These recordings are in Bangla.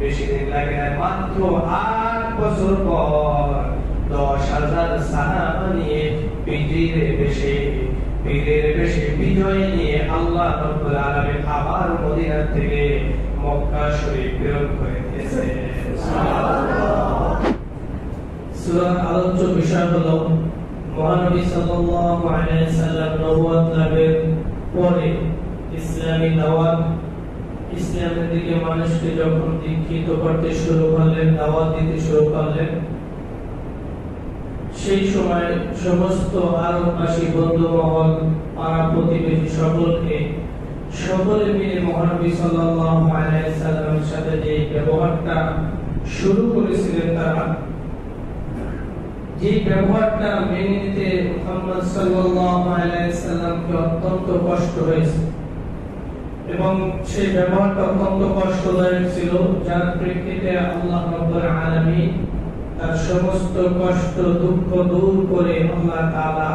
বেশি দিন লাগে না, মাত্র আট বছর পর দশ হাজার সাহাবা নিয়ে বিজয়ীর বেশে বীরের বেশে বিজয় নিয়ে আল্লাহ রব্বুল আলামিন আবার মদিনা থেকে মক্কা শরীফ প্রেরণ করে দিয়েছে। সূরার আলোচ্য বিষয় হলো, মহানবী সাল্লাল্লাহু আলাইহি সাল্লাম নবুয়ত লাভের পরে ইসলামী দাওয়াত ইসলামের দিকে মানুষকে যখন দীক্ষিত করতে শুরু করলেন, দাওয়াত দিতে শুরু করলেন, সেই সময় সমস্ত আরববাসী বন্ধু মহল পাড়া প্রতিবেশী সকলকে, সকলে মিলে মহানবী সাল্লাল্লাহু আলাইহি সাল্লামের সাথে যে ব্যবহারটা শুরু করেছিলেন তারা, যে ব্যবহারটা মেনে নিতে মুহাম্মদ সাল্লাল্লাহু আলাইহি সাল্লামকে অত্যন্ত কষ্ট হয়েছে। এবং সেই ব্যবহারটা অত্যন্ত কষ্টদায়ক ছিল, যার প্রেক্ষিতে আল্লাহ রাব্বুল আলামিন তার সমস্ত কষ্ট, দুঃখ দূর করে আল্লাহ তাআলা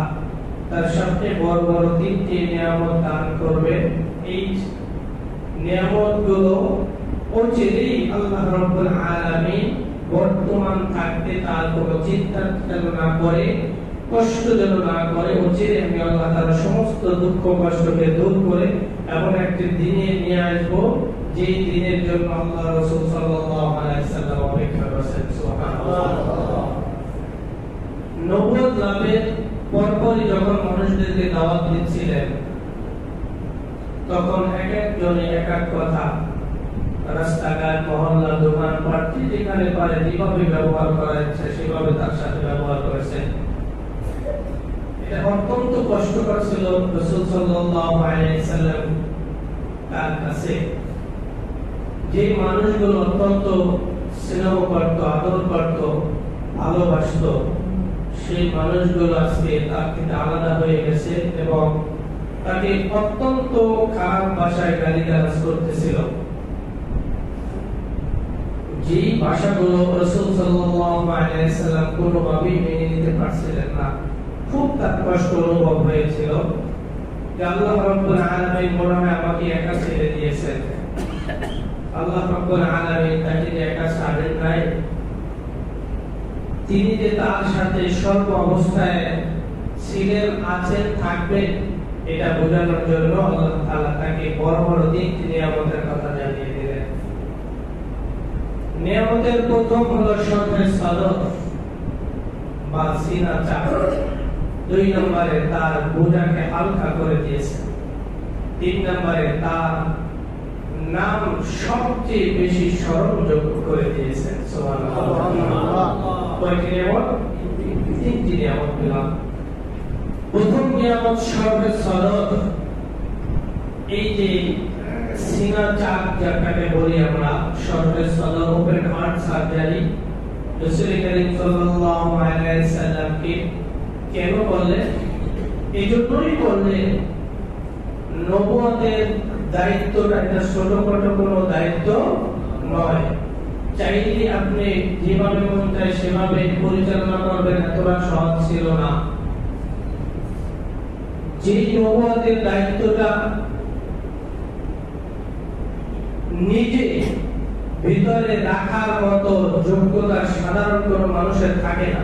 তার সাথে বড় বড় তিনটি নিয়ামত দান করবে এই নিয়ামতগুলো অচিরেই আল্লাহ রাব্বুল আলামিন বর্তমান থাকতে তার কোনো চিন্তা না করে কষ্ট যেন না করে অচিরে আমি আল্লাহ তার সমস্ত দুঃখ কষ্টকে দূর করে এমন একটি দিনে নিয়ে আসব যে দিনের জন্য আল্লাহ রসুল সাল্লাম অপেক্ষা করছেন। লাভের পরপরই যখন মানুষদেরকে দাওয়াত দিচ্ছিলেন, তখন এক একজনে এক এক কথা, রাস্তাঘাট, মহল্লা, দোকান পার্টি যেখানে পারে যেভাবে ব্যবহার করা সেভাবে তার সাথে ব্যবহার করেছেন অত্যন্ত কষ্টকর ছিল তার কাছে। যে মানুষগুলো অত্যন্ত স্নেহ করত, আদর করত, ভালোবাসত, সেই মানুষগুলো আজকে তার থেকে আলাদা হয়ে গেছে এবং তাকে অত্যন্ত খারাপ ভাষায় গালিগালাজ করতেছিল। যে ভাষাগুলো রসুল সাল্লাম কোনোভাবেই মেনে নিতে পারছিলেন না। খুব তার কষ্ট অনুভব হয়েছিল যে আল্লাহ রাব্বুল আলামিন মনে হয় আমাকে একা ছেড়ে দিয়েছেন। আল্লাহ রাব্বুল আলামিন তাকে একা ছাড়েন নাই, তিনি যে তার সাথে সর্ব অবস্থায় ছিলেন, আছেন, থাকবেন, এটা বোঝানোর জন্য আল্লাহ তাআলা তাকে বড় বড় তিনটি নিয়ামতের কথা জানিয়ে দিলেন। নিয়ামতের প্রথম হলো সর্বের সাদত বা সিনা চাপ দুই নম্বরে তার বোঝাকে হালকা করে দিয়েছে। তিন নম্বরে তার নাম সবচেয়ে বেশি স্মরণযোগ্য করে দিয়েছেন প্রথম নিয়ামত সর্বে এই যে সিনা চাপ যাকে বলি আমরা সর্বে সদর ওপেন হার্ট সার্জারি রসুল করিম সাল্লাল্লাহু আলাইহি সাল্লামকে কেন করলেন এই জন্যই করলেন নবুয়তের দায়িত্বটা, এটা ছোটখাটো কোনো দায়িত্ব নয়। চাইলে আপনি যেভাবে মন সেভাবে পরিচালনা করবেন এতটা সহজ ছিল না। যে দায়িত্বটা নিজে ভিতরে রাখার মতো যোগ্যতা সাধারণ কোন মানুষের থাকে না।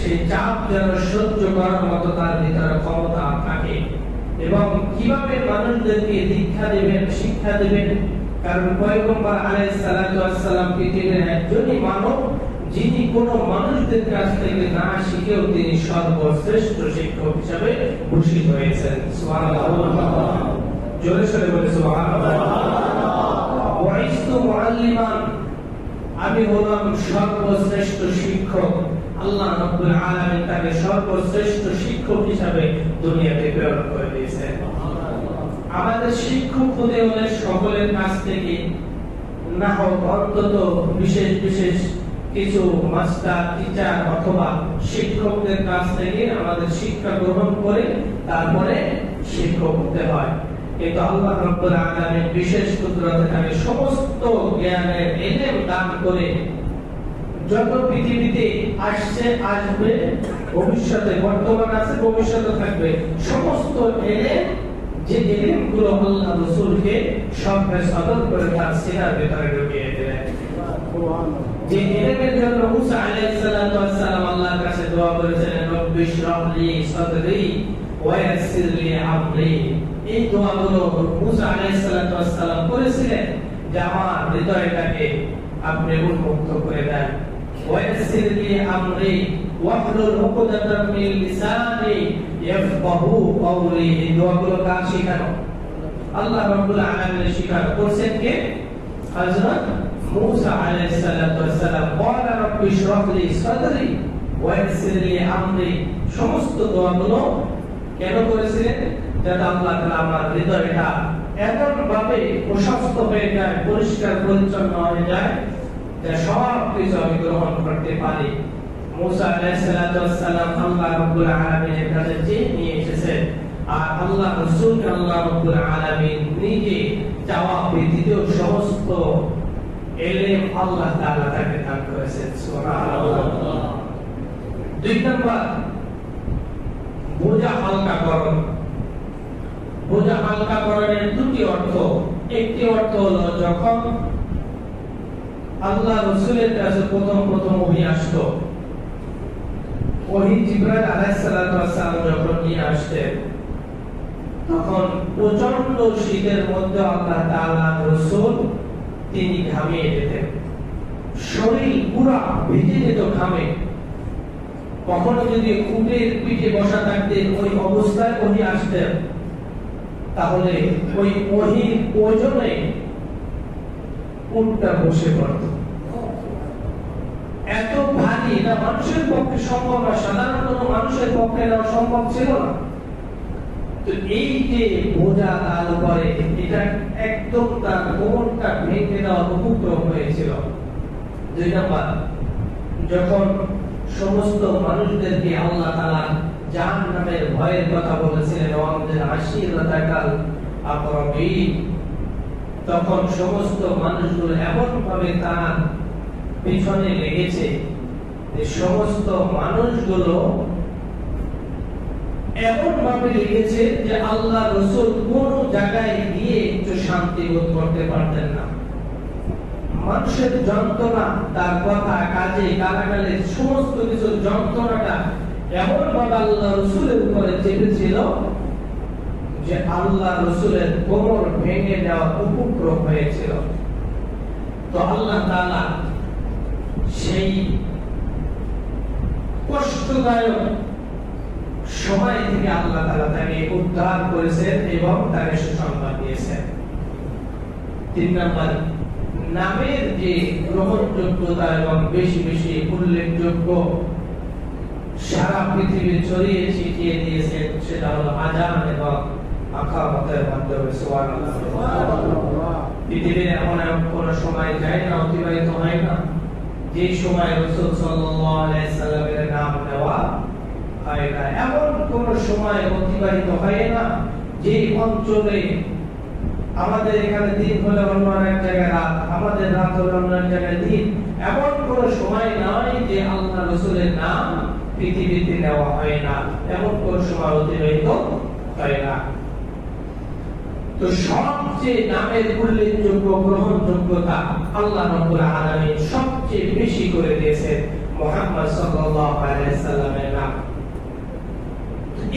সেই চাপ যেন সহ্য করার মতো তার ভিতরে ক্ষমতা থাকে। এবং কীভাবে মানুষদেরকে দীক্ষা দেবেন, শিক্ষা দেবেন? কারণ পয়গম্বর আলাইহিস সালাতু ওয়াস সালাম পৃথিবীর একজনই মানব, যিনি কোন মানুষদের কাছ থেকে না শিখেও তিনি সর্বশ্রেষ্ঠ শিক্ষক হিসাবে ঘোষিত হয়েছেন। জোরে সরে বলে আমি হলাম সর্বশ্রেষ্ঠ শিক্ষক। আল্লাহ আলামিন তাকে সর্বশ্রেষ্ঠ শিক্ষক দুনিয়াতে প্রেরণ করে দিয়েছেন। আমাদের শিক্ষক হতে হলে সকলের কাছ থেকে না হোক অন্তত বিশেষ বিশেষ কিছু মাস্টার, টিচার অথবা শিক্ষকদের কাছ থেকে আমাদের শিক্ষা গ্রহণ করে তারপরে শিক্ষক হতে হয়। কিন্তু আল্লাহ রব্বুল আলামিন বিশেষ কুদরতে তাকে সমস্ত জ্ঞানের এলেম দান করে যত পৃথিবীতে আসছে, আসবে, ভবিষ্যতে, বর্তমান আছে, ভবিষ্যতে থাকবে, সমস্ত এলেম যে এলেমগুলো আল্লাহ রসুলকে সঙ্গে সদর করে তার সিনার ভেতরে ঢুকিয়ে দিলেন। যে এলেমের জন্য মুসা আলাইহিস সালাতু ওয়াস সালাম আল্লাহর কাছে দোয়া করেছিলেন রব্বি ইশরাহ লি সাদরি ওয়া ইয়াসসির লি আমরি। এই দোয়াগুলো মুসা আলাইহিস সালাতু ওয়াস সালাম করেছিলেন যে আমার হৃদয়টাকে আপনি উন্মুক্ত করে দেন। ওয়া ইয়াসসির লি আমরি ওয়াহলুল উকদাতাম মিন লিসানি ইয়াফকাহু কওলি এই দোয়াগুলো কার শেখানো আল্লাহ রাব্বুল আলামিন শেখানো করছেন কে হযরত موسى عليه الصلاة والسلام قال رب اشرح لي صدري ويسر لي أمري সমস্ত দোয়াগুলো কেন করেছিলেন যাতে আল্লাহ তাআলা আমার হৃদয়টা এমন ভাবে প্রশস্ত হয়ে যায় পরিষ্কার পরিচ্ছন্ন হয়ে যায় যে সব কিছু আমি গ্রহণ করতে পারি। মুসা আলাইহিস সালাতু ওয়াস সালাম আল্লাহ রাব্বুল আলামিনের কাছে যে নিয়ে এসেছেন আর আল্লাহ রাসূলকে আল্লাহ রাব্বুল আলামিন নিজে চাওয়া ব্যতীত সমস্ত এলেম আল্লাহ তাআলা তাকে দান করেছেন। সুবহানাল্লাহ। দুই নম্বর, বোঝা হালকা করণ। বোঝা হালকা করণের দুটি অর্থ। একটি অর্থ হলো যখন আল্লাহ রসুলের কাছে প্রথম প্রথম ওহি আসতো ওহি জিব্রাইল যখন নিয়ে তখন প্রচণ্ড শীতের মধ্যে আল্লাহ তাআলা রসুল তিনি ঘামিয়ে শরীর পুরা ভিজে যেত ঘামে। কখনো যদি উটের পিঠে বসা থাকতেন, ওই অবস্থায় ওহি আসতেন। তাহলে ওই ওহির ওজনে উটটা বসে পড়ত। ভারী এটা মানুষের পক্ষে সম্ভব না সাধারণ কোনো মানুষের পক্ষে এটা সম্ভব ছিল না। তো এই যে বোঝা তার উপরে এটা একদম তার ভেঙে দেওয়ার হয়েছিল। দুই যখন সমস্ত মানুষদেরকে আল্লাহ তাআলা জাহান নামের ভয়ের কথা বলেছিলেন, আমাদের তখন সমস্ত মানুষগুলো এমন ভাবে তার পিছনে লেগেছে সমস্ত মানুষগুলো এমন ভাবে লেগেছে যে আল্লাহ রসুল কোন জায়গায় গিয়ে একটু শান্তি বোধ করতে পারতেন না। মানুষের যন্ত্রণা, তার কথা, কাজে, কারাগারে, সমস্ত কিছু যন্ত্রণাটা এমন ভাবে আল্লাহ রসুলের উপরে চেপেছিল যে আল্লাহ রসুলের কোমর ভেঙে দেওয়ার উপক্রম হয়েছিল। তো আল্লাহ তাআলা সেই কষ্টদায়ক সময় থেকে আল্লাহ তাআলা তাকে উদ্ধার করেছেন এবং তাকে সুসংবাদ দিয়েছেন। তিন নম্বর, নামের যে গ্রহণযোগ্যতা এবং বেশি বেশি উল্লেখযোগ্য সারা পৃথিবী ছড়িয়ে ছিটিয়ে দিয়েছেন, সেটা হলো আজান এবং আকামতের মাধ্যমে, সুবহানাল্লাহ। পৃথিবীর এমন কোন সময় যায় না, অতিবাহিত হয় না। যে সময় রসুল আলাইহি নেওয়া হয় না। এমন কোন সময় অতিবাহিত হয় না যে অঞ্চলে আমাদের এখানে দিন হলে অন্য এক জায়গায় রাত, আমাদের রাত হলে অন্য এক জায়গায় দিন। এমন কোন সময় নয় যে আল্লাহ রসুলের নাম পৃথিবীতে নেওয়া হয় না। এমন কোন সময় অতিবাহিত হয় না। সবচেয়ে নামের উল্লেখযোগ্য, গ্রহণযোগ্যতা আল্লাহ রব্বুল আলামিন সবচেয়ে বেশি করে দিয়েছেন মুহাম্মদ সাল্লাল্লাহু আলাইহি সাল্লামের নাম।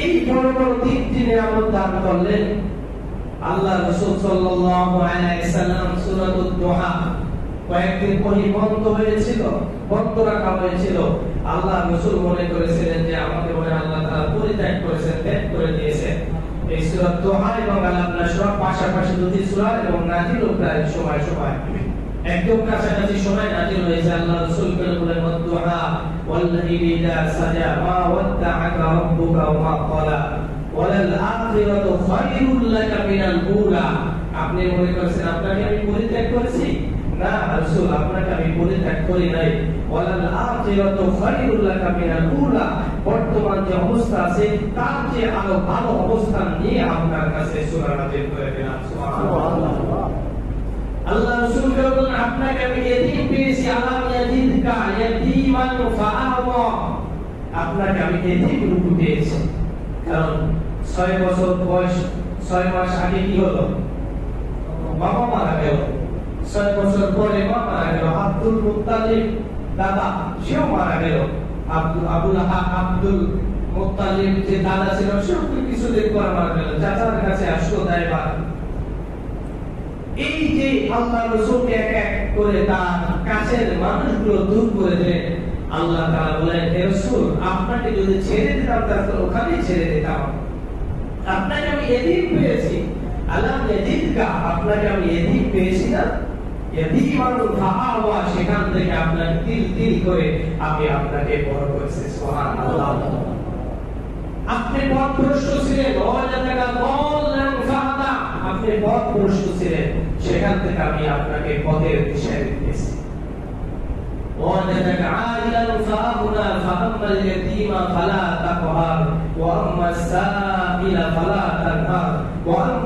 এই বড় বড় দান করলেন আল্লাহ রাসূল সাল্লাল্লাহু আলাইহি সাল্লাম কয়েকদিন পরে বন্ধ হয়েছিল, বন্ধ রাখা হয়েছিল। আল্লাহ রাসূল মনে করেছিলেন যে আমাকে মনে আল্লাহ তাআলা পরিত্যাগ করেছেন, ত্যাগ করে দিয়েছেন। এই সূরা দুহা এবং আলাম নাশরা পাশাপাশি দুটি সূরা এবং নাজিল প্রায় সময় সময়। একদম কাছাকাছি সময় নাজিল হয়েছে আল্লাহ রাসূল কে বলেন দুহা ওয়াল্লাযী ইযা সাজা, মা ওয়াদ্দাআকা রাব্বুকা ওয়া মা ক্বালা। ওয়ালাল আখিরাতু খায়রুল লাকা মিনাল উলা। আপনি মনে করছেন, আপনাকে আমি পরিত্যাগ করেছি? না, রাসূল, আপনাকে আমি করি নাই। ওয়ালাল আখিরাতু খায়রুল লাকা মিনাল উলা। বর্তমান যে অবস্থা আছে, তার চেয়ে আরও ভালো অবস্থান নিয়ে আপনার কাছে সূরা নাযিল করে দিলাম। সুবহানাল্লাহ। আল্লাহ রাসূল বলেন আপনাকে আমি এতিম পেয়েছি আলাম ইয়াজিদকা ইয়াতীমান ফাআওয়া। আপনাকে আমি এতিম রূপে পেয়েছি কারণ ছয় বছর বয়স, ছয় মাস আগে কি হলো? বাবা মারা গেল। ছয় বছর পরে মারা গেল। আব্দুল মুত্তালিব দাদা, সেও মারা গেল। আব্দুল আবুল আব্দুল মুত্তালিব যে দাদা ছিল, সেও কিছুদিন পর মারা গেল। চাচার কাছে আসলো দায়বার এই যে আল্লাহ রসুলকে এক এক করে তার কাছের মানুষগুলো দূর করে দিলেন, আল্লাহ তাআলা বলেন, হে রাসূল, আপনাকে যদি ছেড়ে দিতাম, তাহলে ওখানেই ছেড়ে দিতাম। আপনাকে আমি এদিন পেয়েছি। আলাম ইয়াজিদকা আপনাকে আমি এদিন পেয়েছি না? সেখান থেকে আপনাকে তিল তিল করে আমি আপনাকে বড় করেছি সুবহানাল্লাহ আপনি পথভ্রষ্ট ছিলেন ওয়াজাদাকা দাল্লান ফাহাদা আপনি পথভ্রষ্ট ছিলেন সেখান থেকে আমি আপনাকে পথের দিশা দিয়েছি ووجدك عائلا فأغنى فأما اليتيم فلا تقهر وأما السائل فلا تنهر وأما بنعمة ربك فحدث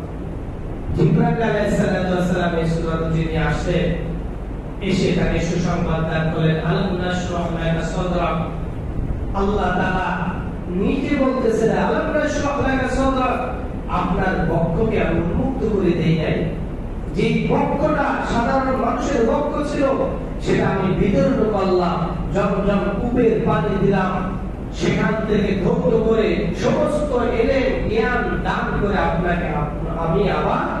আপনার বক্ষকে আমি উন্মুক্ত করে দেই নাই। যে বক্ষটা সাধারণ মানুষের বক্ষ ছিল, সেটা আমি বিতরণ করলাম জমজম কূপের পানি দিলাম। সেখান থেকে ধৌত করে সমস্ত এলে জ্ঞান দান করে আপনাকে আমি আবার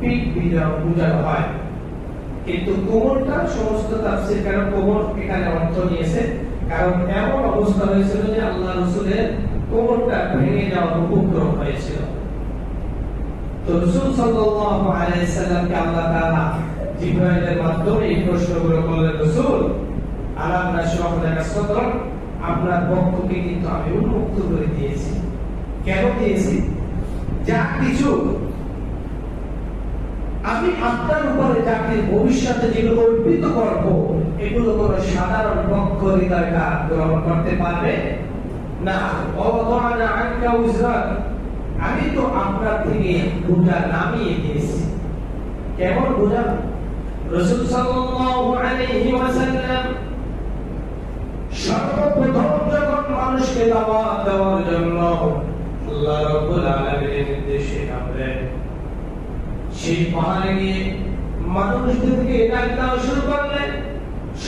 পিঠ বোঝানো হয়। কিন্তু কোমরটা সমস্ত তাফসীর কারণ কোমর? এখানে অর্থ নিয়েছে। কারণ এমন অবস্থা হয়েছিল যে আল্লাহ রসুলের কোমরটা ভেঙে যাওয়ার উপক্রম হয়েছিল। তো রসুল সাল্লামকে আল্লাহ তাআলা জিবরাইলের মাধ্যমে এই প্রশ্নগুলো করলেন, রসুল আলাম নাশরাহ লাকা আপনার বক্ষকে কিন্তু আমি উন্মুক্ত করে দিয়েছি। কেন দিয়েছি? যা কিছু আমি আপনার উপরে চাকরির ভবিষ্যতে যেগুলো অর্পিত করব, এগুলো কোন সাধারণ পক্ষ হৃদয়টা গ্রহণ করতে পারবে? না। আমি তো আপনার থেকে বোঝা নামিয়ে দিয়েছি। কেমন বোঝা? রসুল সর্বপ্রথম যখন মানুষকে দাওয়াত দেওয়ার জন্য আল্লাহ আলামিনের নির্দেশে নামলেন সেই পাহাড়ে গিয়ে মানুষদেরকে ডাক দেওয়া শুরু করলেন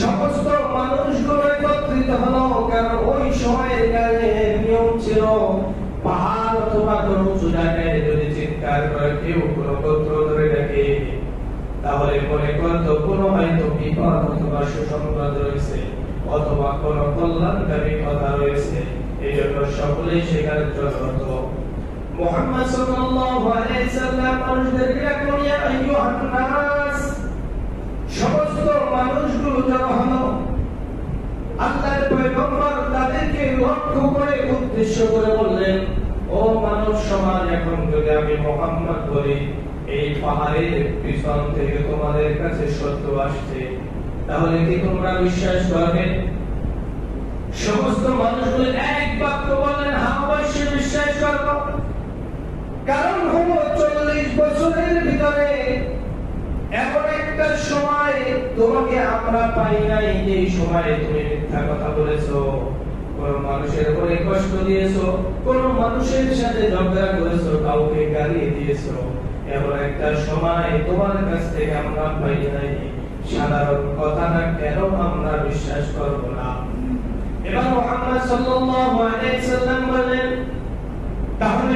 সমস্ত মানুষগুলো একত্রিত হলো, কারণ ওই সময়ের নিয়ম ছিল, পাহাড় অথবা কোনো উঁচু জায়গায় যদি চিৎকার করে, কেউ কোনো ধরে ডাকে। তাহলে মনে করতো, কোনো হয়তো বিপদ অথবা সুসংবাদ রয়েছে, অথবা কোনো কল্যাণকারী কথা রয়েছে। এই জন্য সকলেই সেখানে জড়ো মুহাম্মদ সাল্লাল্লাহু আলাইহি সাল্লাম মানুষদেরকে ইয়া আইয়ুহান নাস, সমস্ত মানুষগুলো আল্লাহর পয়গম্বর তাদেরকে লক্ষ্য করে, উদ্দেশ্য করে বললেন, ও মানব সমাজ, এখন যদি আমি মোহাম্মদ বলি, এই পাহাড়ের পিছন থেকে তোমাদের কাছে সত্য আসছে, তাহলে কি তোমরা বিশ্বাস করবে? সমস্ত মানুষগুলো এক বাক্য বললেন হ্যাঁ অবশ্যই বিশ্বাস করব। কারণ হলো চল্লিশ বছরের ভিতরে এমন একটা সময় তোমাকে আমরা পাই নাই যে সময়ে তুমি মিথ্যা কথা বলেছ, কোন মানুষের উপরে কষ্ট দিয়েছ, কোন মানুষের সাথে ঝগড়া করেছ, কাউকে দিয়েছ। এমন একটা সময় তোমার কাছ থেকে আমরা পাই নাই। সাধারণ কথাটা কেন আমরা বিশ্বাস করব না? এবার মুহাম্মদ সাল্লাল্লাহু আলাইহি সাল্লাম বলেন, তাহলে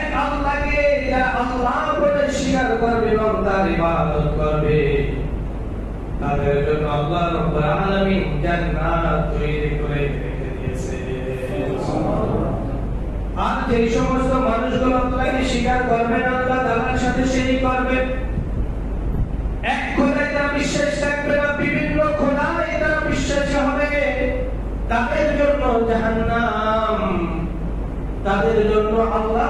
আল্লাহকে আল্লাহ বলে স্বীকার করবে এবং তার ইবাদত করবে, তাদের জন্য আল্লাহ রাব্বুল আলামিন জান্নাত তৈরি করে আর সমস্ত মানুষগুলো স্বীকার করবে না, আল্লাহ সাথে সেই করবে। এক খোদায় তারা বিশ্বাস রাখবে না বিভিন্ন খোদায় তারা বিশ্বাসী হবে, তাদের জন্য জাহান্নাম, তাদের জন্য আল্লাহ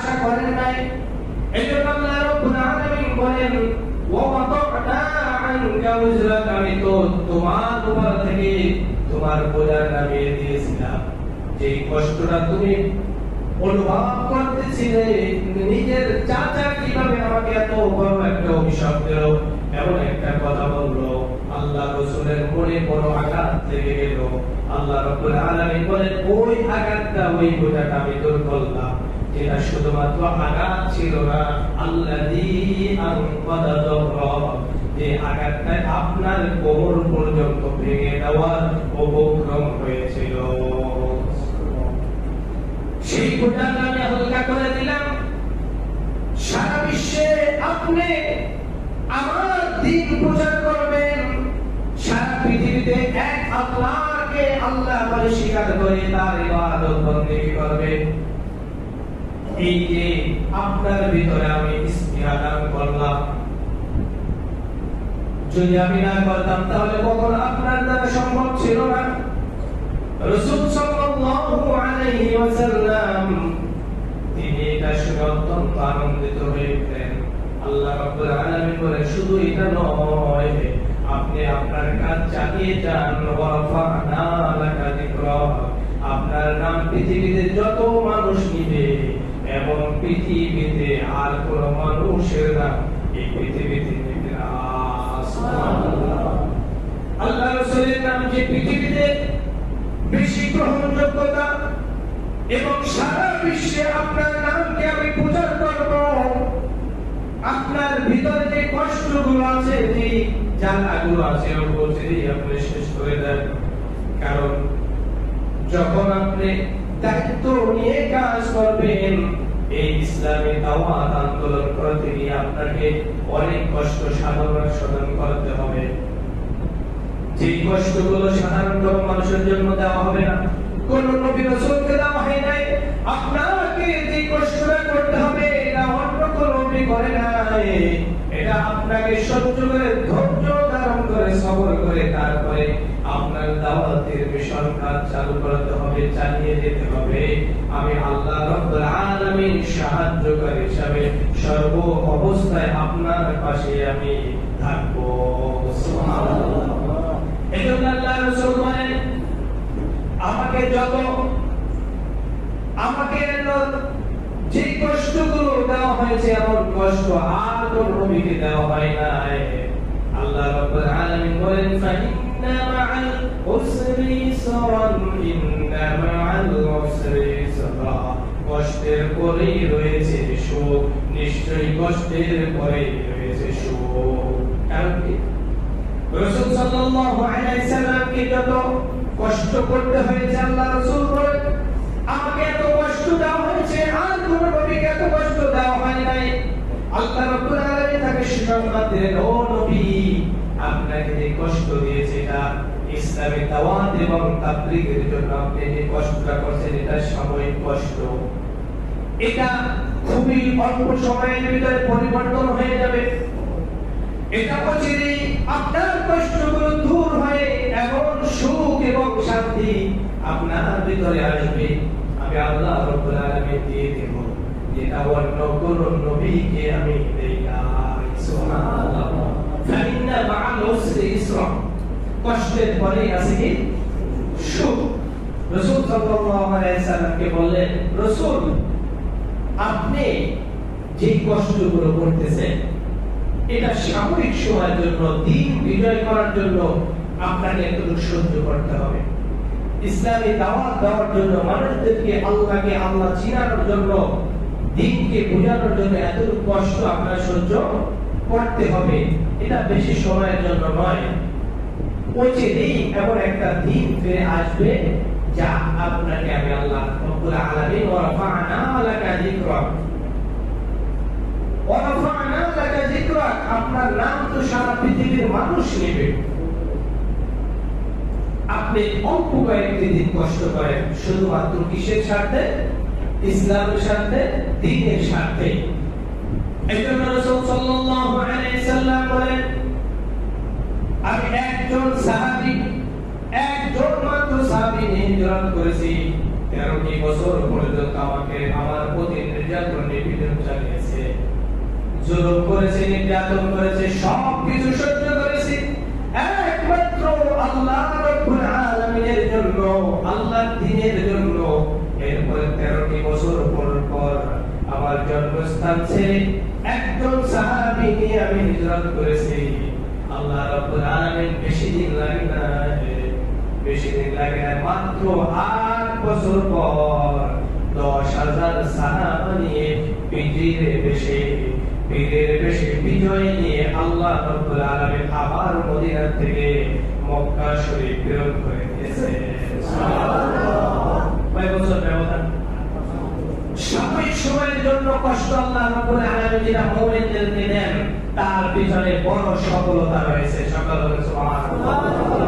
আশা করেন নাই। এই আল্লাহ রাব্বুল আলামিন বলেন আনকা আমি তো তোমার উপর থেকে তোমার বোঝা নামিয়ে দিয়েছিলাম। যে কষ্টটা তুমি অনুভব করতেছিলে, নিজের চাচা কীভাবে আমাকে এত বড় একটা অভিশাপ দিল, এমন একটা কথা বলল। আল্লাহ রসুলের মনে বড় আঘাত লেগে গেল। আল্লাহ রব্বুল আলামিন বলেন, ওই আঘাতটা ওই বোঝাটা আমি দূর করলাম। যেটা শুধুমাত্র আঘাত ছিল না। যহর যে আঘাতটা আপনার কোমর পর্যন্ত ভেঙে দেওয়ার উপক্রম হয়েছিল। সেই বোঝাটা আমি হালকা করে দিলাম। সারা বিশ্বে আপনি আমার দিন প্রচার করবেন। সারা পৃথিবীতে এক আল্লাহকে আল্লাহ বলে স্বীকার করে তার ইবাদত বন্দেগী করবেন। আপনার ভিতরে আমি করলাম। যদি আমি না করতাম, তাহলে কখন আপনার দ্বারা সম্ভব ছিল না। সাল্লাল্লাহু আলাইহি ওয়াসাল্লাম, তিনি এটা শুনে অত্যন্ত আনন্দিত আল্লাহ রাব্বুল আলামিন বলেন, শুধু এটা নয়, আপনি আপনার কাজ চালিয়ে যান। ওয়াফানা লাকা আপনার নাম পৃথিবীতে যত মানুষ নিবে। এবং পৃথিবীতে আর কোন মানুষের নাম এই পৃথিবীতে না আল্লাহ রাসূলের নাম যে পৃথিবীতে বেশি গ্রহণযোগ্যতা এবং সারা বিশ্বে আপনার নামকে আমি প্রচার করব, আপনার ভিতরে যে কষ্টগুলো আছে, যে আছে আপনি শেষ করে দেন। কারণ যখন আপনি দায়িত্ব নিয়ে কাজ করবেন এই ইসলামী দাওয়াত আন্দোলন করতে গিয়ে আপনাকে অনেক কষ্ট সাধনা সাধন করতে হবে। যে কষ্টগুলো সাধারণ মানুষের জন্য দেওয়া হবে না, কোন নবী রাসূলকে দেওয়া হয় নাই। আপনাকে যে কষ্টটা করতে হবে, এটা অন্য কোন নবী করে নাই। এটা আপনাকে সহ্য করে, ধৈর্য ধারণ করে সবর করে তারপরে আপনার দাওয়াতের মিশন কাজ চালু করতে হবে, চালিয়ে যেতে হবে। আমি আল্লাহ রাব্বুল আলামিন সাহায্যকারী হিসাবে সর্ব অবস্থায় আপনার পাশে আমি থাকব। আমাকে যত, আমাকে যে কষ্টগুলো দেওয়া হয়েছে, এমন কষ্ট আর কোন নবীকে দেওয়া হয় নাই। আল্লাহ রাব্বুল আলামিন বলেন, ফাইন্না মাআল উসরি ইসরান ইন্না মাআল উসরি ইসরা কষ্টের পরেই রয়েছে সুখ, নিশ্চয়ই কষ্টের পরেই রয়েছে সুখ। কারণ সাল্লাল্লাহু আলাইহি সাল্লামকে যত কষ্ট করতে হয়েছে আল্লাহ রাসূল বলেন, আমাকে এত কষ্ট দেওয়া হয়েছে, আর কোন নবীকে এত কষ্ট দেওয়া হয় নাই। আল্লাহ রাব্বুল আলামিন তাকে ও নবী, আপনাকে যে কষ্ট দিয়েছে এটা ইসলামী এবং তাবলীগের জন্য আপনি যে কষ্টটা করছেন এটা সাময়িক কষ্ট। এটা খুবই অল্প সময়ের ভিতরে পরিবর্তন হয়ে যাবে। এটা অচিরেই আপনার কষ্টগুলো দূর হয়ে এমন সুখ এবং শান্তি আপনার ভিতরে আসবে। আমি আল্লাহ রব্বুল আলামিন দিয়ে দেব। যেটা অন্য কোন নবীকে আমি দেই নাই। সুবহানাল্লাহ। ফাইন্না মা'আল উসরি ইসরা। কষ্টের পরে আছে কি? সুখ। রাসূল সাল্লাল্লাহু আলাইহি সাল্লামকে বললেন, রাসূল আপনি যে কষ্টগুলো করতেছেন এটা সাময়িক সময়ের জন্য, দিন বিজয় করার জন্য আপনাকে এতটুকু সহ্য করতে হবে। ইসলামী দাওয়াত দেওয়ার জন্য, মানুষদেরকে আল্লাহকে আল্লাহ চিনানোর জন্য, দিনকে বোঝানোর জন্য এতটুকু কষ্ট আপনার সহ্য করতে হবে। এটা বেশি সময়ের জন্য নয়। অচিরেই এমন একটা দিন ফিরে আসবে যা আপনাকে আমি আল্লাহ রব্বুল আলামিন ওয়া রাফা'না লাকা যিকরাক ওয়া রাফা'না লাকা যিকরাক আপনার নাম তো সারা পৃথিবীর মানুষ নেবে। আপনি অল্প কয়েকটি দিন কষ্ট করেন। শুধুমাত্র কিসের স্বার্থে? ইসলামের স্বার্থে? দিনের স্বার্থে। এই জন্য রাসূল সাল্লাল্লাহু আলাইহি সাল্লাম বলেন, আমি একজন সাহাবী। নিয়ে হিজরত করেছি তেরোটি বছর পর্যন্ত আমাকে আমার প্রতি নির্যাতন নিপীড়ন চালিয়েছে, জুলুম করেছে, নির্যাতন করেছে সব কিছু সহ্য করেছি। একমাত্র আল্লাহ রব্বুল আলামিনের জন্য আল্লাহর দ্বীনের জন্য। এরপরে তেরোটি বছর পর পর আমার জন্মস্থান ছেড়ে একজন সাহাবী নিয়ে আমি হিজরত করেছি। আল্লাহ রাব্বুল আলামিন বেশি দিন লাগে না। বেশি দিন লাগে না মাত্র আট বছর পর দশ হাজার নিয়ে বেশে বেশে বিজয় নিয়ে আল্লাহ রাব্বুল আলামিন আবার মদিনা থেকে মক্কা শরীফ প্রেরণ করে দিয়েছে কয় বছর ব্যবধান? সাময়িক সময়ের জন্য কষ্ট আল্লাহ রাব্বুল আলামিন যেটা মুমিনদেরকে দেন তার পিছনে বড় সফলতা রয়েছে। সকল সুবহানাল্লাহ।